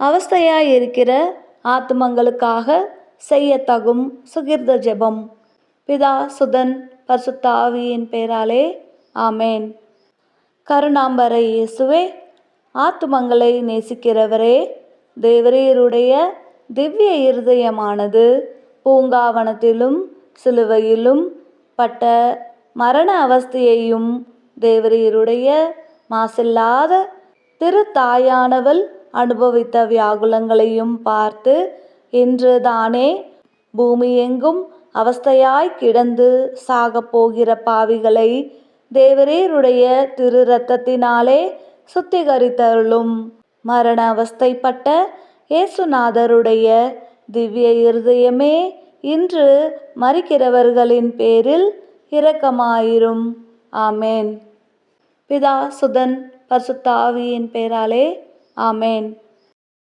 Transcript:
அவஸ்தையாயிருக்கிற ஆத்துமங்களுக்காக செய்யத்தகும் சுகிர்த ஜெபம். பிதா சுதன் பசுத்தாவியின் பெயராலே பேராலே ஆமேன். கருணாம்பர இயேசுவே ஆத்துமங்களை நேசிக்கிறவரே தேவரீருடைய திவ்ய இருதயமானது பூங்காவனத்திலும் சிலுவையிலும் பட்ட மரண அவஸ்தையையும் தேவரீருடைய மாசில்லாத திருத்தாயானவள் அனுபவித்த வியாகுலங்களையும் பார்த்து இன்று தானே பூமியெங்கும் அவஸ்தையாய் கிடந்து சாகப்போகிற பாவிகளை தேவரீருடைய திரு ரத்தத்தினாலே சுத்திகரித்தருளும். மரண அவஸ்தைப்பட்ட இயேசுநாதருடைய திவ்ய இருதயமே இன்று மறிக்கிறவர்களின் பேரில் இரக்கமாயிரும். ஆமேன். பிதா சுதன் பசுத்தாவியின் பேராலே ஆமேன்